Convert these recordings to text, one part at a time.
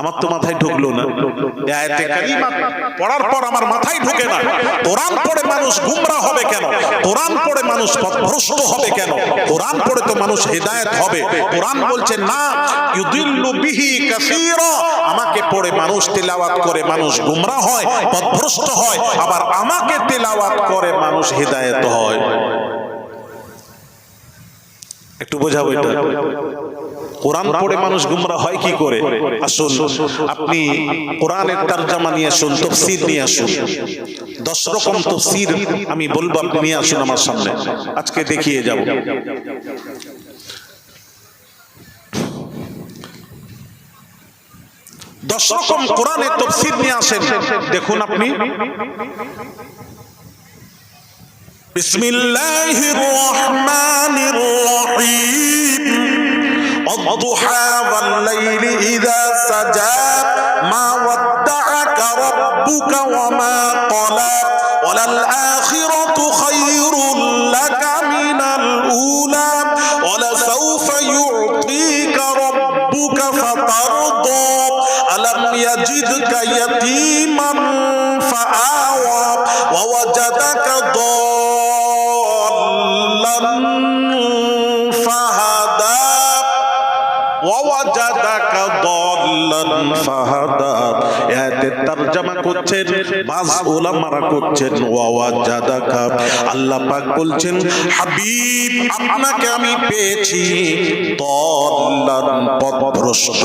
আমার তো মাথায় ঢুকলো না। আয়াতে কারিমা পড়ার পর আমার মাথায় ঢুকে না। কোরআন পড়ে মানুষ গুমরা হবে কেন? কোরআন পড়ে মানুষ পথভ্রষ্ট হবে কেন? কোরআন পড়ে তো মানুষ হেদায়েত হবে। কোরআন বলছে, না, ইউদিল্লু বিহি কাসীরা। আমাকে পড়ে মানুষ তেলাওয়াত করে মানুষ গুমরা হয়, পথভ্রষ্ট হয়। আবার আমাকে তেলাওয়াত করে মানুষ হেদায়েত হয়। একটু বোঝাবো এটা? কোরআন পড়ে মানুষ গুমরা হয় কি করে? আসুন আপনি কোরআনের তারজামা নিয়ে আসুন তফসির নিয়ে আসুন। দশ রকম তফসির আমি বলব আপনি নিয়ে আসুন আমার সামনে। আজকে দেখিয়ে যাব। দশ রকম কোরআনের তফসির নিয়ে আসেন। দেখুন আপনি। বিসমিল্লাহির রহমানির রহিম। الضحى والليل إذا سجى. ما ودعك ربك وما قلى. وللآخرة خير لك من الأولى. ولسوف يعطيك ربك فترضى. ألم يجدك يتيما এতে তরজমা করছেন, বাস ওলামারা করছেন আল্লাহ পাক বলছেন, হাবিব, আপনাকে আমি পেয়েছি তল্লান পথভ্রষ্ট।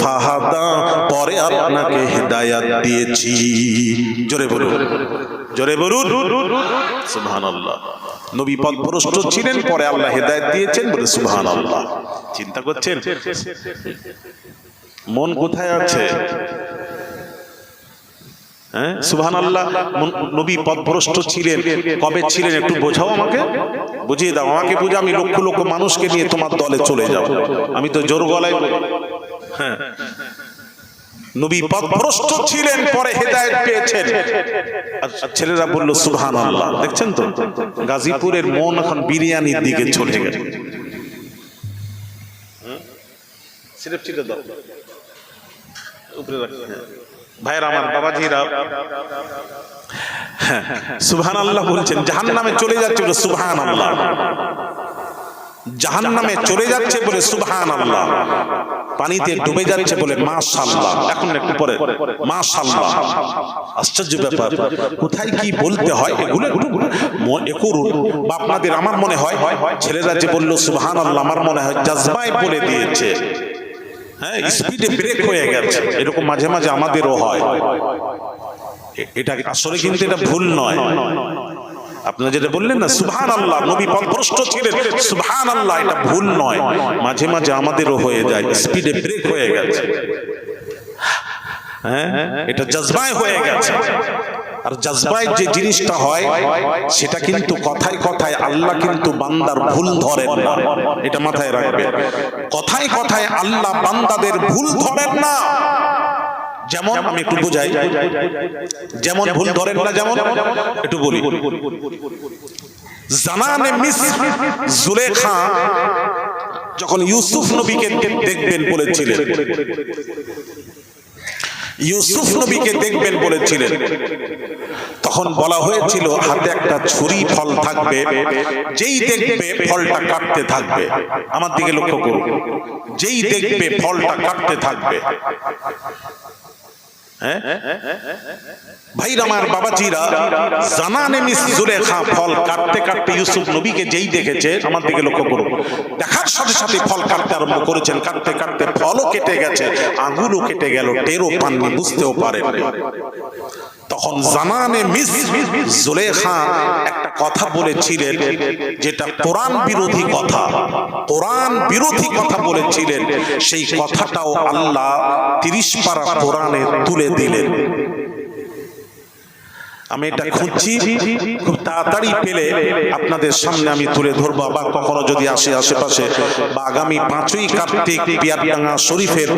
ফাহাদা, পরে আপনাকে হেদায়াত দিয়েছি। জোরে বলুন জোরে বলুন। সুবহানাল্লাহ। নবী পথভ্রষ্ট ছিলেন, পরে আল্লাহ হেদায়াত দিয়েছেন, বলে সুবহানাল্লাহ। চিন্তা করছেন? মন কোথায় আছে? হ্যাঁ? সুবহান আল্লাহ নবী পথভ্রষ্ট ছিলেন। কবে ছিলেন একটু বোঝাও আমাকে? বুঝিয়ে দাও। আমাকে বুঝে আমি লক্ষ লক্ষ মানুষকে নিয়ে তোমার দলে চলে যাব। আমি তো জোর গলায় হ্যাঁ। নবী পথভ্রষ্ট ছিলেন, পরে হেদায়েত পেয়েছেন। ছেলেরা বলল সুবহান আল্লাহ দেখছেন তো? গাজীপুরের মন এখন বিরিয়ানির দিকে চলে গেছে সিরেপ ছিটে দাও। ভাইয়ের, আমার বাবাজিরা সুবহান আল্লাহ বলছেন জাহান নামে চলে যাচ্ছে বলে সুবহান আল্লাহ জাহান নামে চলে যাচ্ছে বলে সুবহান আল্লাহ পানিতে ডুবে যাচ্ছে বলে মা মাশাল্লাহ এখন একটু পরে মাশাল্লাহ আশ্চর্য ব্যাপার। কোথায় কি বলতে হয় এগুলো করুন। বা আপনাদের আমার মনে হয়, ছেলেরা যে বলল সুবহান আল্লাহ আমার মনে হয় জাজবায় বলে দিয়েছে। হ্যাঁ স্পিডে ব্রেক হয়ে গেছে। এরকম মাঝে মাঝে আমাদেরও হয়। এটা আসলে কিন্তু এটা ভুল নয়। আপনারা যেটা বললেন না সুবহান আল্লাহ নবী পথভ্রষ্ট ছিলেন। সুবহান আল্লাহ এটা ভুল নয়। মাঝে মাঝে আমাদেরও হয়ে যায়। স্পিডে ব্রেক হয়ে গেছে। হ্যাঁ? এটা জজবায় হয়ে গেছে। আর জজবায় যে জিনিসটা হয়, সেটা কিন্তু কথায় কথায় আল্লাহ কিন্তু বান্দার ভুল ধরেন না। এটা মাথায় রাখবে কথায় কথায় আল্লাহ বান্দাদের ভুল ধরেন না। যেমন, আমি একটু বুঝাই। যেমন ভুল ধরেন না, যেমন একটু বলি। জানানে মিস জুলেখা যখন ইউসুফ নবীকে দেখবেন বলেছিলেন ইউসুফ নবীকে দেখবেন বলেছিলেন। তখন বলা হয়েছিল, হাতে একটা ছুরি ফল থাকবে, যেই দেখবে ফলটা কাটতে থাকবে। আমার দিকে লক্ষ্য করুন। যেই দেখবে ফলটা কাটতে থাকবে। হ্যাঁ? ভাই আমার বাবাজিরা, জানানে মিস জুলেখা ফল কাটতে কাটতে ইউসুফ নবীকে যেই দেখেছে, আমার দিকে লক্ষ্য করুন। দেখার সাথে সাথে ফল কাটতে আরম্ভ করেছেন, কাটতে কাটতে ফলও কেটে গেছে, আঙুলও কেটে গেল, টেরও পাননি, বুঝতেও পারেন তখন জামানে মিস জুলেখা একটা কথা বলেছিলেন যেটা কোরআন বিরোধী কথা, কোরআন বিরোধী কথা বলেছিলেন। সেই কথাটাও আল্লাহ তিরিশ পারা কোরআনে তুলে দিলেন। আমি এটা খুঁজছি খুব তাড়াতাড়ি পেলে আপনাদের সামনে আমি তুলে ধরবো আবার কখনো যদি আসে আশেপাশে বা আগামী পাঁচই কার্তিক পিয়ারডাঙ্গা শরীফের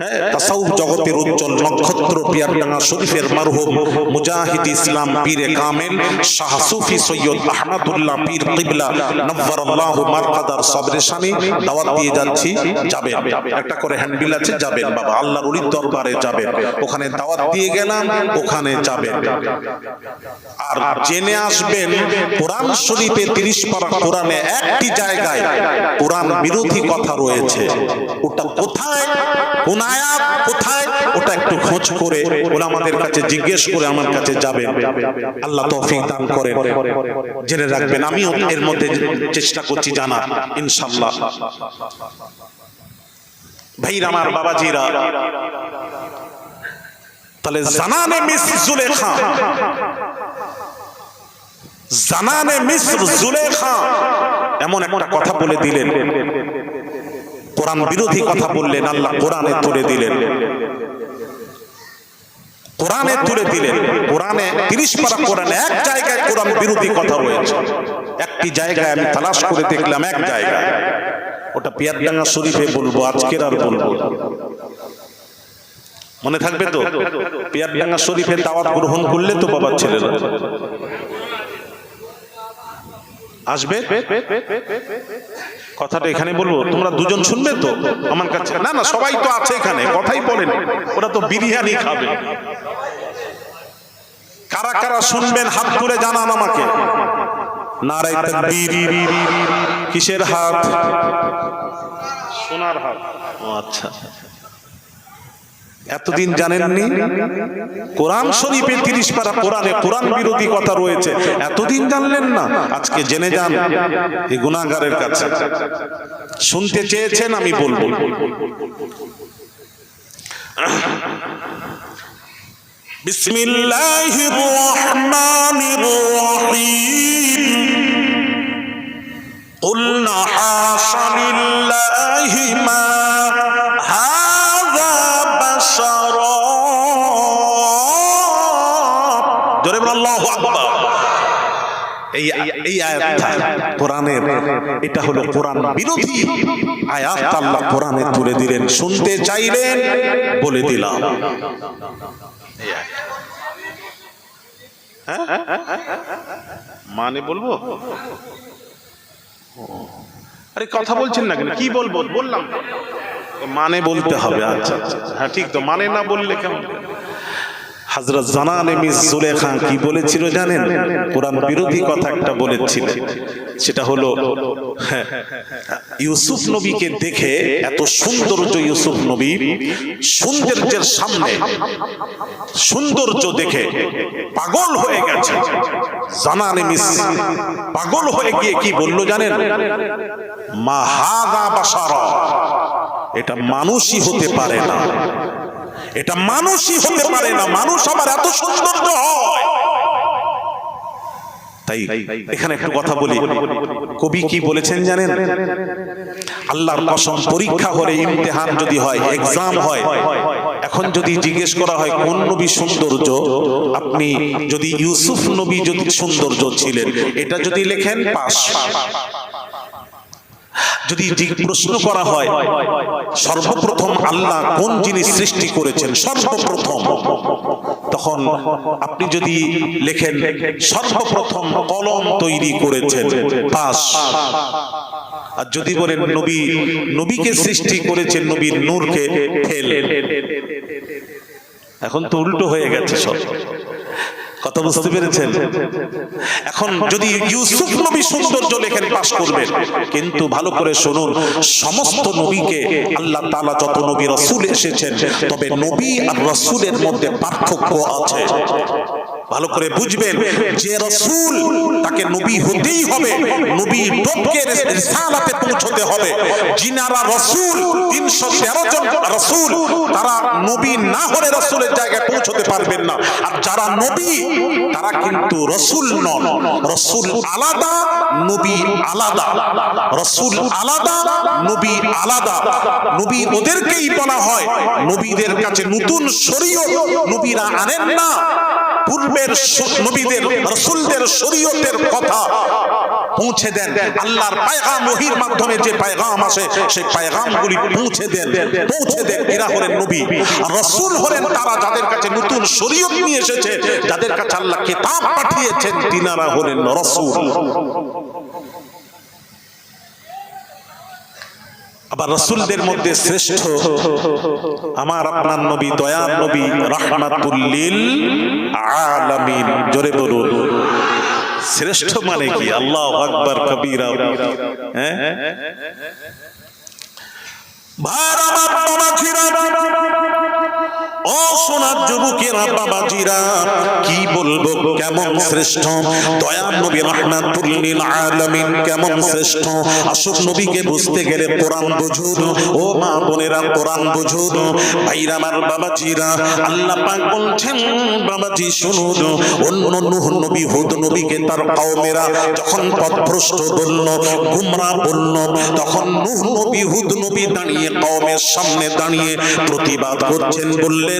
হ্যাঁ, তাসাউফ জগতের উজ্জ্বল নক্ষত্র পিয়ারডাঙ্গা শরীফের মারহুম মুজাহিদ ইসলাম পীরে কামেল শাহ সুফি সৈয়দ আহমদুল্লাহ পীর কিবলা নব্বরাল্লাহু মারকাদার সাবরেশানি দাওয়াত দিয়ে যাচ্ছি যাবেন। একটা করে হ্যান্ডবিল আছে যাবেন বাবা আল্লাহর দরবারে যাবেন। ওখানে দাওয়াত দিয়ে গেলাম ওখানে যাবেন। আর জেনে আসবেন, কোরআন শরীফে তিরিশ পারা কোরআনে একটি জায়গায় কোরআন বিরোধী কথা রয়েছে। ওটা কোথায়? কোথায়? ওটা একটু খোঁজ করে ওরা আমাদের কাছে জিজ্ঞেস করে আমার কাছে যাবেন। আল্লাহ তৌফিক দান করেন। জেনে রাখবেন, আমিও এর মধ্যে চেষ্টা করছি জানা ইনশাল্লাহ ভাইরা, আমার বাবাজিরা তাহলে জানানে মিস জুলেখা। জানানে মিসর জুলেখা। এমন একটা কথা বলে দিলেন। কোরআন বিরোধী কথা বললেন, আল্লাহ কোরআনে তুলে দিলেন। কোরআনে তুলে দিলেন। কোরআনে তিরিশ পারা কোরআনে, এক জায়গায় কোরআন বিরোধী কথা রয়েছে। একটি জায়গায় আমি তালাশ করে দেখলাম, এক জায়গায়। ওটা পিয়ারডাঙ্গা শরীফে বলব, আজকের আর বলব। মনে থাকবে তো? পিয়ারডাঙ্গা শরীফের দাওয়াত গ্রহণ করলে তো বাবার ছেলেরা আসবে? কথাটা এখানে বলব। তোমরা দুজন শুনবে তো? আমার কাছে না না সবাই তো আছে এখানে কথাই বলেন। ওরা তো বিরিয়ানি খাবে। কারা কারা শুনবেন হাত তুলে জানান আমাকে। তাকবীর। কিসের হাত? সোনার হাত। ও আচ্ছা। এতদিন জানেননি কোরআন শরীফে তিরিশ পারা কোরআনে কোরআন বিরোধী কথা রয়েছে এতদিন জানলেন না আজকে জেনে যান এই গুণাগারের কাছে শুনতে চেয়েছেন আমি বলবো বিসমিল্লাহির রহমানির রহিম قلنا حاش لله ما এই আয়াতটা কোরআনের, এটা হলো কোরআন বিরোধী। আয়াত আল্লাহ কোরআনে তুলে দিলেন। শুনতে চাইলেন, বলে দিলাম। হ্যাঁ? মানে বলব? আরে কথা বলছেন না কেন? কি বলব? বললাম। মানে বলতে হবে আচ্ছা আচ্ছা। হ্যাঁ ঠিক তো। মানে না বললে কেমন? হাজরত জানানে মিস জুলেখা কি বলেছিল জানেন? কোরআন বিরোধী কথা একটা বলেছিলেন সেটা হলো হ্যাঁ, ইউসুফ নবীকে দেখে এত সৌন্দর্য ইউসুফ নবী সৌন্দর্যের সামনে সৌন্দর্য দেখে পাগল হয়ে গেছে। জানানে পাগল হয়ে গিয়ে কি বলল জানেন? মাহাদা বাসারা এটা মানুষই হতে পারে না। এটা মানুষই হতে পারে না, মানুষ আবার এত সৌন্দর্য তাই এখানে একটু কথা বলি। কবি কি বলেছেন জানেন? আল্লাহর কসম, পরীক্ষা হলে ইমতেহান যদি হয় এক্সাম হয়, এখন যদি জিজ্ঞেস করা হয়, কোন নবী সৌন্দর্য? আপনি যদি ইউসুফ নবী যদি সৌন্দর্য ছিলেন, এটা যদি লেখেন, পাস। যদি প্রশ্ন করা হয় সর্বপ্রথম আল্লাহ কোন জিনিস সৃষ্টি করেছেন সর্বপ্রথম। তখন আপনি যদি লেখেন সর্বপ্রথম কলম তৈরি করেছেন পাস আর যদি বলেন নবী নবীকে সৃষ্টি করেছেন নবীর নূরকে ফেল। এখন তো উল্টো হয়ে গেছে সব। কথা বুঝতে পেরেছেন? এখন যদি ইউসুফ নবী সৌন্দর্য লেখেন পাশ করবেন, কিন্তু ভালো করে শুনুন, সমস্ত নবীকে আল্লাহ তাআলা যত নবী রসুল এসেছেন, তবে নবী আর রসুলের মধ্যে পার্থক্য আছে। ভালো করে বুঝবেন, যে রসুল তাকে নবী হতেই হবে নবী টপকে রিসালাতে পৌঁছতে হবে। যিনারা রসুল, তিনশো তেরো জন রসুল, তারা নবী না হলে রসুলের জায়গায় পৌঁছতে পারবেন না। আর যারা নবী তারা কিন্তু রসুল নন। রসুল আলাদা, নবী আলাদা। রসুল আলাদা, নবী আলাদা। নবী ওদেরকেই বলা হয়। নবীদের কাছে নতুন শরীয় নবীরা আনেন না। পূর্বের নবীদের, রসুলদের শরীয়তের কথা। পৌঁছে দেন। আল্লাহর পায়গাম ওহির মাধ্যমে যে পায়গাম আসে, সেই পায়গামগুলি পৌঁছে দেন। পৌঁছে দেন। এরা হলেন নবী। রসুল হলেন তারা যাদের কাছে নতুন শরীয়ত নিয়ে এসেছে, যাদের কাছে আল্লাহ কিতাব পাঠিয়েছেন, তিনারা হলেন রসুল। আবার রসুলদের মধ্যে শ্রেষ্ঠ আমার আপনার নবী দয়ার নবী রহমাতুল্লিল আলামিন। জোরে বলুন। শ্রেষ্ঠ মানে কি? আল্লাহ আকবর কবিরা। হ্যাঁ? ভার আমার বাবাজিরা, ও সোনার যুবকেরা, বাবাজিরা, কি বলব, কেমন শ্রেষ্ঠ? দয়ার নবী রহমাতুল্লিল আলামিন কেমন শ্রেষ্ঠ? আসল নবীকে বুঝতে গেলে কোরআন বুঝুন। ও মা বোনেরা, কোরআন বুঝুন। ভাইরা, আমার বাবাজিরা, আল্লাহ পাক বলছেন, বাবাজি শুনুন। অন্য নূহ নবী, হুদ নবীকে তার কওমেরা যখন পথভ্রষ্ট বলল, গুমরা বলল, তখন নূহ নবী, হুদ নবী দাঁড়িয়ে কওমের সামনে দাঁড়িয়ে প্রতিবাদ করছেন বললেন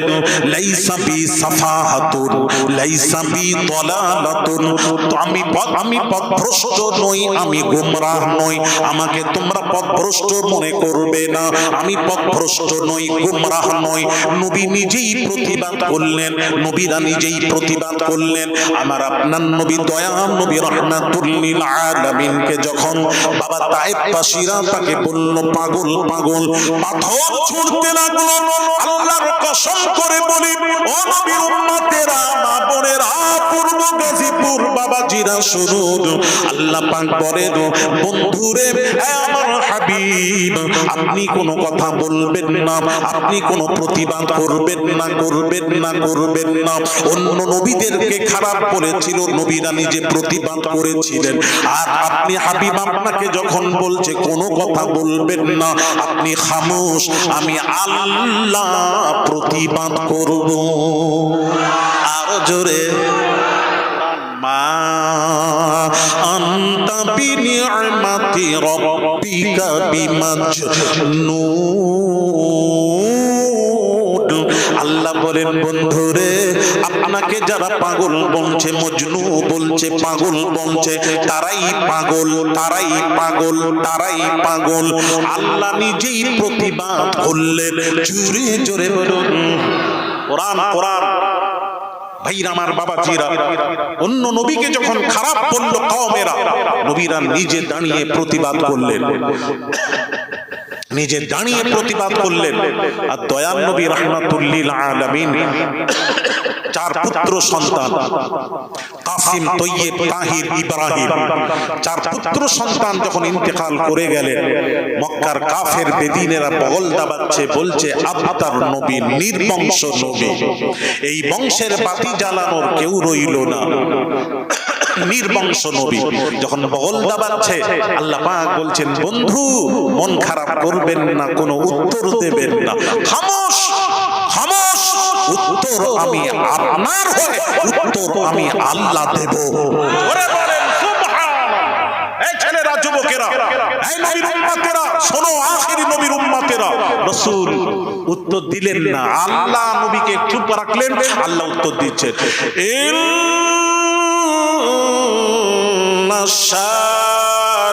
লাইসা বি সাফাহাতুন, লাইসা বি দালালাতুন। তো আমি আমি পথভ্রষ্ট নই, আমি গুমরাহ নই, আমাকে তোমরা পথভ্রষ্ট মনে করবে না। আমি পথভ্রষ্ট নই, গুমরাহ নই। নবী নিজেই প্রতিবাদ করলেন, নবীরা নিজেই প্রতিবাদ করলেন। আমার আপনার নবী দয়া নবী রহমাতুল্লিল আলামিনকে যখন বাবা তায়েববাসীরা তাকে বলল, পাগল পাগল, পাথর ছুঁড়তে লাগল। আল্লাহর কসম করে বলি আপনি কোনো কথা বলবেন না, আপনি কোনো প্রতিবাদ করবেন না করবেন না করবেন না। অন্য নবীদেরকে খারাপ বলেছিল, নবীরা নিজে প্রতিবাদ করেছিলেন। আর আপনি হাবিব আপনাকে যখন বলছে, কোনো কথা বলবেন না, আপনি খামোশ, আমি আল্লাহ প্রতিবাদ করব। আরও জোরে। মা আন্তা বিমাজনুন আল্লাহ বলেন বন্ধুরে আপনাকে যারা পাগল বলছে মজনু বলছে পাগল বলছে তারাই পাগল তারাই পাগল তারাই পাগল। আল্লাহ নিজেই প্রতিবাদ করলেন। জোরে জোরে কোরআন কোরআন। ভাইরা আমার বাবা অন্য নবীকে যখন খারাপ বলল কওমেরা নবীরা নিজে দাঁড়িয়ে প্রতিবাদ করলেন। নিজে দাঁড়িয়ে প্রতিবাদ করলেন। আর দয়াল নবী রহমাতুল্লিল আলামিন চার পুত্র সন্তান। কাসিম তৈয়ব তাহির ইব্রাহিম। চার পুত্র সন্তান যখন ইন্তেকাল করে গেলেন, মক্কার কাফের বেদিনেরা বগল দাবাচ্ছে, বলছে, আবতার নবী, নির্বংশ নবী। এই বংশের বাতি জ্বালানোর কেউ রইল না। নির্বংশ নবী। যখন বগল দাবাচ্ছে, আল্লাহ পাক বলছেন, বন্ধু, মন খারাপ করবেন না, কোনো উত্তর দেবেন না। খামোশ উত্তর আমি আপনার হয়ে উত্তর আমি আল্লাহ দেব। ওরে বলেন এই ছেলেরা যুবকেরা এই নবীর উম্মতেরা শোনো আখেরি নবীর উম্মতেরা। রাসূল উত্তর দিলেন না আল্লাহ নবীকে চুপ রাখলেন আল্লাহ উত্তর দিচ্ছেন।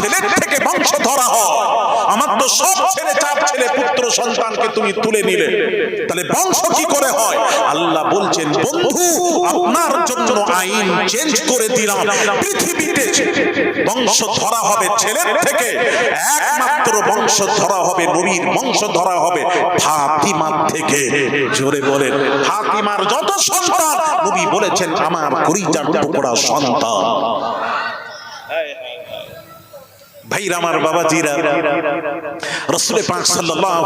ছেলের থেকে বংশ ধরা হয়। আমার তো সব ছেলে, চার ছেলে, পুত্র, সন্তানকে তুমি তুলে নিলে। তাহলে বংশ কি করে হয়? আল্লাহ বলছেন, বন্ধু, আপনার জন্য আইন চেঞ্জ করে দিলাম। পৃথিবীতে বংশ ধরা হবে ছেলের থেকে। একমাত্র বংশ ধরা হবে নবীর বংশ ধরা হবে ফাতিমার থেকে। জোরে বলেন, ফাতিমার যত সন্তান, নবী বলেছেন, আমার করিজার টুকরা সন্তান। ভাইরা, আমার বাবাজিরা, রসুলের পাক সাল্লাল্লাহু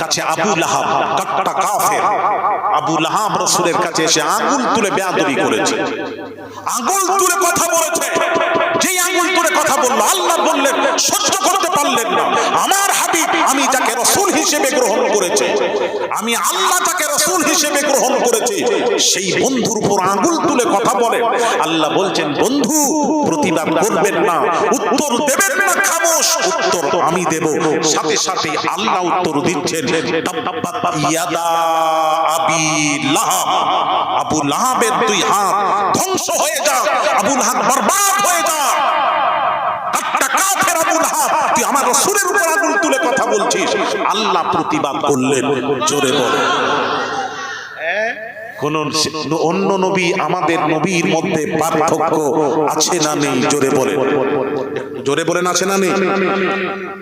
কাছে আবু লাহাব, কাট্টা রসুলের কাছে এসে আঙ্গুল তুলে বেয়াদবি করেছে। আঙ্গুল তুলে কথা বলেছে। যেই আঙ্গুল তুলে কথা বলল, আল্লাহ বললেন, সহ্য করতে পারলেন না। আমার হাবিব, আমি যাকে রসুল হিসেবে গ্রহণ করেছে, আমি আল্লাহ যাকে রসুল হিসেবে গ্রহণ করেছি, সেই বন্ধুর উপর আঙ্গুল তুলে কথা বলে। আল্লাহ বলছেন, বন্ধু, প্রতিবাদ করবেন না, উত্তর দেবেন না, খামোশ, উত্তর আমি দেব। সাথে সাথে আল্লাহ উত্তর দিচ্ছেন ইয়াদা আবি লাহাব। আবু লাহাবের দুই হাত ধ্বংস হয়ে যা, আবুল হাত বরবাদ হয়ে যা। আমার আঙুল তুলে কথা বলছিস। জোরে অন্য নবী আমাদের নবীর মধ্যে পার্থক্য আছে না নেই? জোরে বলে। জোরে বলেন, আছে না নেই?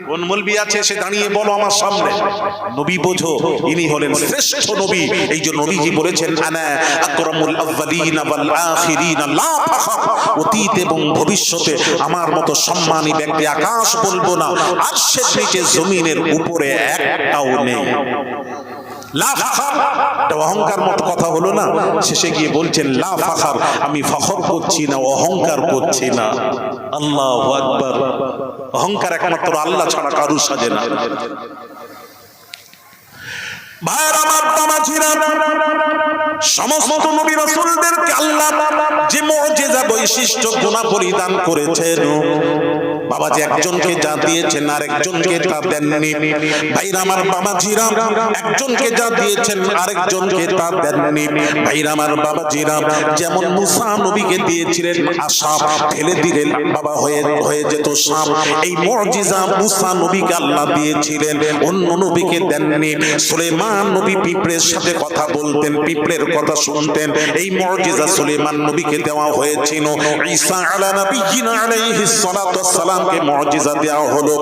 কোন আছে, সে দাঁড়িয়ে বলো আমার সামনে। নবী বোঝো, ইনি হলেন শ্রেষ্ঠ নবী। এই যে নবীজি বলেছেন? আনা আকরামুল আউয়ালিন ওয়াল আখিরিন লা ফাখর অতীত এবং ভবিষ্যতে আমার মতো সম্মানী ব্যক্তি আকাশ বলব না, আরশের নিচে জমিনের উপরে একটাও নেই। অহংকার মতো কথা হলো না? শেষে গিয়ে বলছেন লা ফাখার আমি ফখর করছি না, অহংকার করছি না। আল্লাহু অহংকার একমাত্র আল্লাহ ছাড়া কারুর সাজে না। ভাইয়ের সমস্ত নবী রাসূলদেরকে আল্লাহ যে মুজিজা বৈশিষ্ট্য গুণা পরিদান করেছেন বাবাজি একজনকে যা দিয়েছেন আর একজনকে তা দেননি। ভাইরা আমার বাবাজিরা একজনকে যা দিয়েছেন আরেকজনকে তা দেননি। ভাইরা আমার বাবাজিরা যেমন মুসা নবীকে দিয়েছিলেন আশা ফেলে দিলেন বাবা হয়ে হয়ে যেত সাপ। এই মুজিজা মুসা নবীকে আল্লাহ দিয়েছিলেন অন্য নবীকে দেননি। সুলেমান নবী পিঁপড়ের সাথে কথা বলতেন পিঁপড়ের কথা শুনতেন। এই মুজিজা সুলেমান নবীকে দেওয়া হয়েছিল ঈসা আলা নবিয়িনা আলাইহিস সালাতু ওয়াস সালামকে মুজিজা দেওয়া হলো।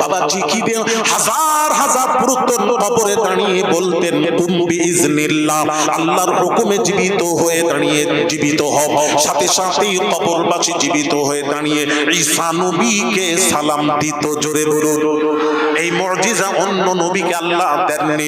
বাবা জি কি দেও হাজার হাজার পুরাতন কবরে দাঁড়িয়ে বলতেন, তুমি বিইজনিল্লাহ, আল্লাহর হুকুমে জীবিত হয়ে দাঁড়িয়ে জীবিত হও। সাথে সাথেই কবরবাসী জীবিত হয়ে দাঁড়িয়ে ঈসা নবীকে সালাম দিত জোরে বলুন। এই মুজিজা অন্য নবীকে আল্লাহ দেননি।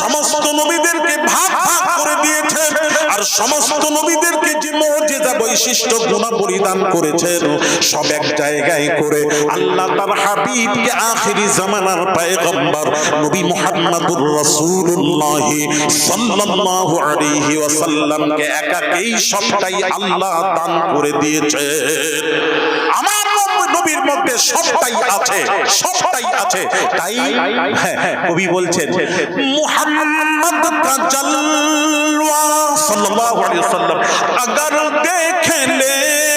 সমস্ত নবীদেরকে ভাগ ভাগ করে দিয়েছেন আর সমস্ত নবীদেরকে যে মুজিজা বৈশিষ্ট্য গুণ পরিদান করেছেন সব এক জায়গায় করে আল্লাহ তার হাবিবকে আখিরি জামানার পয়গম্বর নবী মুহাম্মদুর রাসূলুল্লাহ সাল্লাল্লাহু আলাইহি ওয়াসাল্লামকে একাকেই সবটাই আল্লাহ দান করে দিয়েছে। আমার নবীর মধ্যে সবটাই আছে সবটাই আছে তাই হ্যাঁ, কবি বলছেন মুহাম্মদ কা জলওয়া সাল্লাল্লাহু আলাইহি ওয়াসাল্লাম अगर देख लेती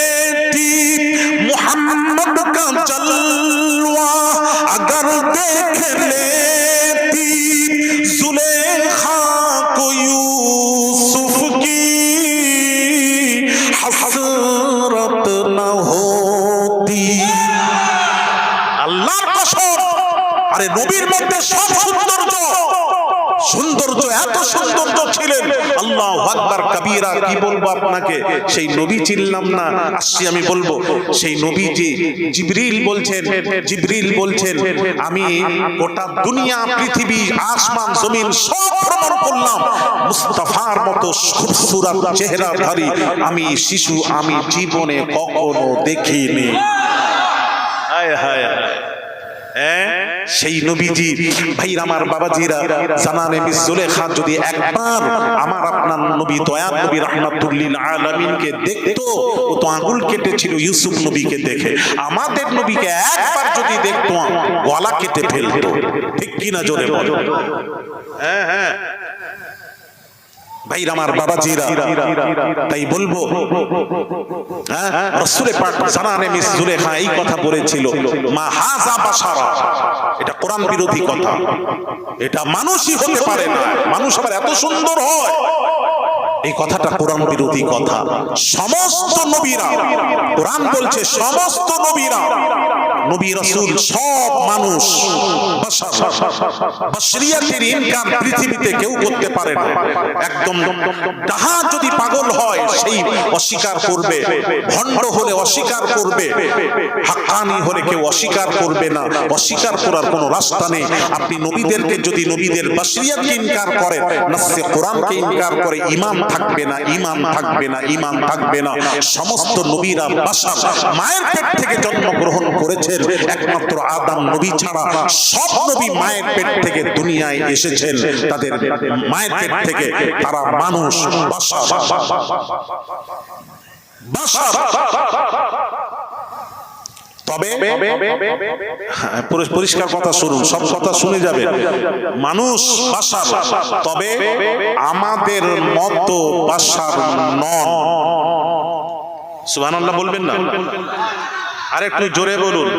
কবিরা কি বলব আপনাকে? সেই নবী চিনলাম না। আসছি আমি বলব সেই নবীজি জিবরিল বলছেন জিবরিল বলছেন আমি গোটা দুনিয়া পৃথিবী আসমান জমিন সব ভ্রমণ করলাম। মুস্তাফার মতো খুবসুরত চেহারাধারী আমি শিশু আমি জীবনে কখনো দেখিনি। হায় হায়। হ্যাঁ? সেই নবীজি ভাই আমার বাবাজিরা জানানে মিসুলেখা যদি একবার আমার আপনার নবী দয়াত নবী রহমাতুল্লিল আলামিনকে দেখতো, ও তো আঙ্গুল কেটেছিল, ইউসুফ নবীকে দেখে। আমাদের নবীকে একবার যদি দেখতো, গলা কেটে ফেলতো। ঠিক কিনা জোরে বল? হ্যাঁ হ্যাঁ। আমার তাই বলব হ্যাঁ এই কথা বলেছিল, মা এটা বিরোধী কথা। এটা মানুষই হতে পারে না, মানুষ আবার এত সুন্দর হয়। এই কথাটা কোরআন বিরোধী কথা। সমস্ত নবীরা, কোরআন বলছে সমস্ত নবীরা, নবী রাসূল সব মানুষ পৃথিবীতে কেউ করতে পারে না। একদম যদি পাগল হয়, সেই অস্বীকার করবে, ভণ্ড হলে অস্বীকার করবে হলে কেউ অস্বীকার করবে না। অস্বীকার করার কোনো রাস্তা নেই। আপনি নবীদেরকে যদি নবীদের বাশরিয়াতকে ইনকার করেন, নাসে কোরআনকে ইনকার করে ইমাম থাকবে না ইমান থাকবে না ইমান থাকবে না। সমস্ত নবীরা বাসা মায়ের পেট থেকে জন্মগ্রহণ করেছেন। একমাত্র আদাম নবী ছাড়া সব নবী মায়ের পেট থেকে দুনিয়ায় এসেছেন। তাদের মায়ের পেট থেকে তারা মানুষ বাসা বাসার তবে হ্যাঁ, পরিষ্কার কথা শুনুন সব কথা শুনে যাবে মানুষ বাসার তবে আমাদের মতো বাসার নন সুবহানাল্লাহ বলবেন না আর একটু জোরে বলুন